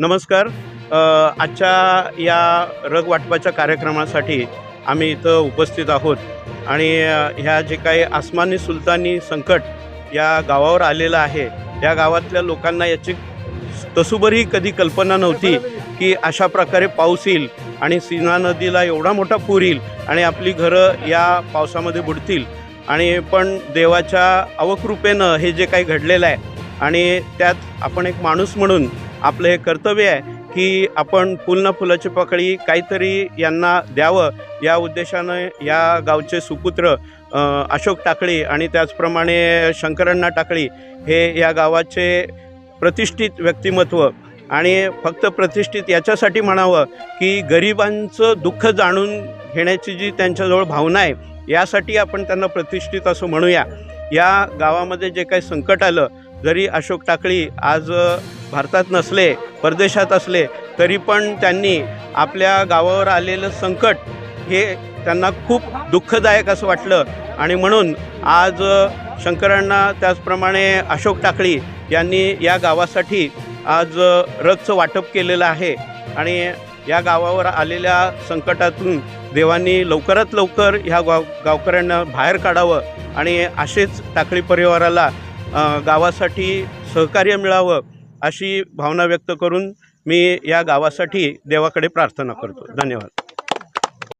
नमस्कार. आजच्या या रग वाटपाच्या कार्यक्रमासाठी आम्ही इथं उपस्थित आहोत. आणि ह्या जे काही आसमानी सुलतानी संकट या गावावर आलेलं आहे या गावातल्या लोकांना याची तसुबरही कधी कल्पना नव्हती की अशा प्रकारे पाऊस येईल आणि सीना नदीला एवढा मोठा पूर येईल आणि आपली घरं या पावसामध्ये बुडतील. आणि पण देवाच्या अवकृपेनं हे जे काही घडलेलं आहे आणि त्यात आपण एक माणूस म्हणून आपलं हे कर्तव्य आहे की आपण फुल फुलाची पकडी काहीतरी यांना द्यावं. या उद्देशानं या गावचे सुपुत्र अशोक टाकळी आणि त्याचप्रमाणे शंकरण्णा टाकळी हे या गावाचे प्रतिष्ठित व्यक्तिमत्व आणि फक्त प्रतिष्ठित याच्यासाठी म्हणावं की गरिबांचं दुःख जाणून घेण्याची जी त्यांच्याजवळ भावना आहे यासाठी आपण त्यांना प्रतिष्ठित असं म्हणूया. या गावामध्ये जे काही संकट आलं जरी अशोक टाकळी आज भारतात नसले परदेशात असले तरी पण त्यांनी आपल्या गावावर आलेलं संकट हे त्यांना खूप दुःखदायक असं वाटलं. आणि म्हणून आज शंकरांना त्याचप्रमाणे अशोक टाकळी यांनी या गावासाठी आज रथचं रगचं वाटप केलेलं आहे. आणि या गावावर आलेल्या संकटातून देवांनी लवकरात लवकर ह्या गाव गावकऱ्यांना बाहेर काढावं आणि असेच टाकळी परिवाराला गावासाठी सहकार्य मिळावं. अशी भावना व्यक्त करून मी या गावासाठी देवाकडे प्रार्थना करतो. धन्यवाद.